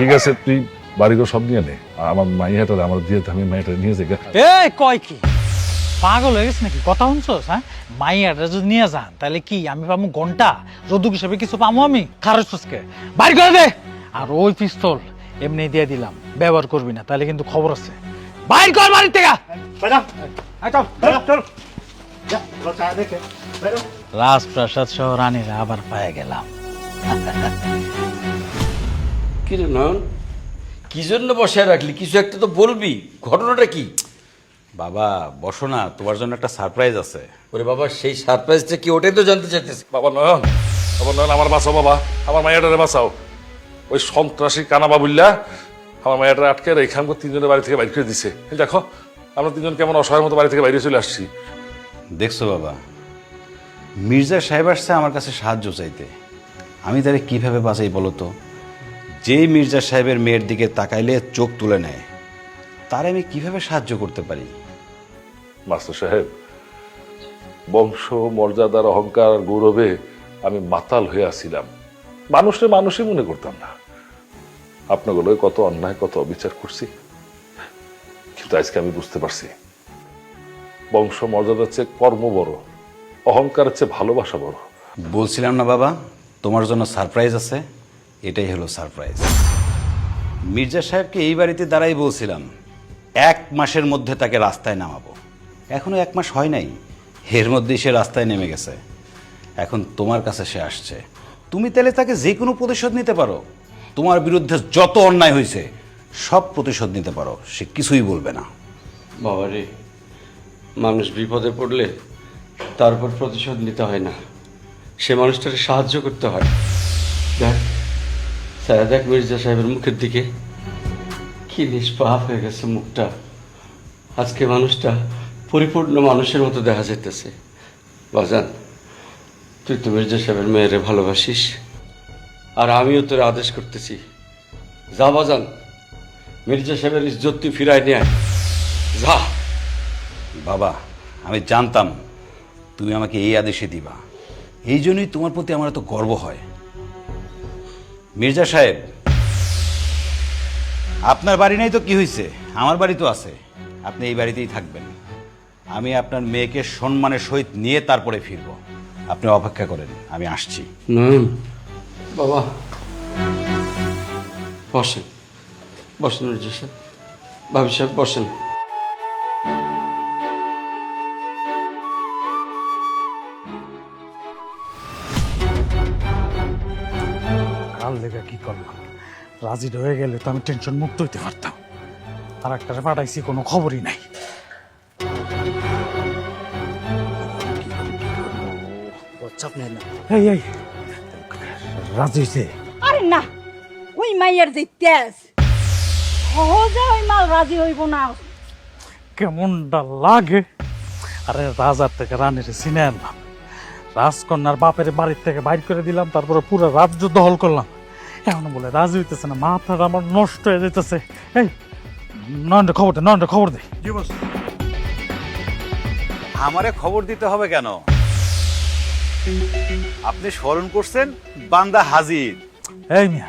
ঠিক আছে তুই বাড়িঘর সব নিয়ে নে। আর আমার মাইয়াটা আমার দিয়ে আমি মাইয়াটা নিয়ে যাই এই কয় কি? পাগল হয়ে গেছে নাকি? কথা শুনছস হ্যাঁ? মাইয়াটা যদি নিয়ে যান তাহলে কি আমি পাবো ঘণ্টা? রোদুক হিসেবে কিছু পাবো আমি? খারজ ফুসকে বাইর করে দে! আর ওই পিস্তল এমনি দিয়ে দিলাম ব্যবহার করবি না তাহলে কিন্তু খবর আছে। বাইর কর বাড়ি থেকে! রাজপ্রাসাদ সহ রানীরা আবার পায়ে গেলাম। কি রে নয়ন? কি জন্য বসায় রাখলি? কিছু একটা তো বলবি। ঘটনাটা কি? বাবা বসো না তোমার জন্য একটা সারপ্রাইজ আছে। ওরে বাবা সেই সারপ্রাইজটা কি? ওটাই তো জানতে চাইতেছি। বাবা নয়ন। বাবা নয়ন আমার বাঁচাও বাবা। আমার মাইয়াটারে বাঁচাও। ওই সন্ত্রাসী কানা বাবুল্লা আমার মাইয়াটারে আটকে রেখে আমাকে তিনজনের বাড়ি থেকে বাইর করে দিছে। দেখো আমরা তিনজন কেমন অসহায়ের মতো বাড়ি থেকে বাইরে চলে আসছি। দেখছ বাবা মির্জা সাহেব আসছে আমার কাছে সাহায্য চাইতে। আমি তাহলে কীভাবে বাঁচাই বলো তো? যেই মির্জা সাহেবের মেয়ের দিকে তাকাইলে চোখ তুলে নেয়। তার আমি কীভাবে সাহায্য করতে পারি? মাস্টার সাহেব বংশ মর্যাদার অহংকার গৌরবে আমি মাতাল হয়ে আসছিলাম মানুষে মানুষই মনে করতাম না। আপনাগুলো কত অন্যায় কত অবিচার করছি। কিন্তু আজকে আমি বুঝতে পারছি বংশ মর্যাদার চেয়ে কর্ম বড় অহংকারের চেয়ে ভালোবাসা বড়। বলছিলাম না বাবা তোমার জন্য সারপ্রাইজ আছে। এটাই হলো সারপ্রাইজ মির্জা সাহেবকে এই বাড়িতে দাঁড়াই বলছিলাম, এক মাসের মধ্যে তাকে রাস্তায় নামাবো। এখনও এক মাস হয় নাই, এর মধ্যেই সে রাস্তায় নেমে গেছে। এখন তোমার কাছে সে আসছে। তুমি তাহলে তাকে যে কোনো প্রতিশোধ নিতে পারো। তোমার বিরুদ্ধে যত অন্যায় হয়েছে, সব প্রতিশোধ নিতে পারো। সে কিছুই বলবে না। বাবা রে, মানুষ বিপদে পড়লে তার উপর প্রতিশোধ নিতে হয় না। সে মানুষটাকে সাহায্য করতে হয়। দেখ দেখ মির্জা সাহেবের মুখের দিকে। কি নিষ্পাপ হয়ে গেছে মুখটা। আজকে মানুষটা পরিপূর্ণ মানুষের মতো দেখা যাইতেছে। বাজান, তুই তো মির্জা সাহেবের মেয়েরে ভালোবাসিস। আর আমিও তোর আদেশ করতেছি। যা বাজান, মির্জা সাহেবের ইজ্জত তুই ফিরাই নিয়ে যা। বাবা, আমি জানতাম তুমি আমাকে এই আদেশে দিবা। এই জন্যই তোমার প্রতি আমার এত গর্ব হয়। মির্জা সাহেব, আপনার বাড়ি নাই তো কি হয়েছে আমার বাড়ি তো আছে। আপনি এই বাড়িতেই থাকবেন। আমি আপনার মেয়েকে সম্মানের সহিত নিয়ে তারপরে ফিরব। আপনি অপেক্ষা করেন, আমি আসছি। বাবা, বসেন। বসেন মির্জা সাহেব। ভাবি সাহেব, বসেন। কাল লেগে কি করলাম রাজি হয়ে গেলে তো আমি টেনশন মুক্ত হইতে পারতাম। আর একটা পাঠাইছি কোনো খবরই নাই। এই এই রাজি আরে না ওই মাইয়ের যে তেজ। সহজে ওই মাল রাজি হইব না। কেমনটা লাগে? আরে রাজার থেকে রানীর চিনে আনলাম রাজকন্যার বাপের বাড়ির থেকে বাইর করে দিলাম তারপরে পুরো রাজ্য দখল করলাম। এখন বলে রাজি হইতেছে না মাথাটা আমার নষ্ট হয়ে যেতেছে এই নয়নটা খবর দে নয়নটা খবর দে। আমারে খবর দিতে হবে কেন? আপনি স্মরণ করছেন বান্দা হাজির। এই মিয়া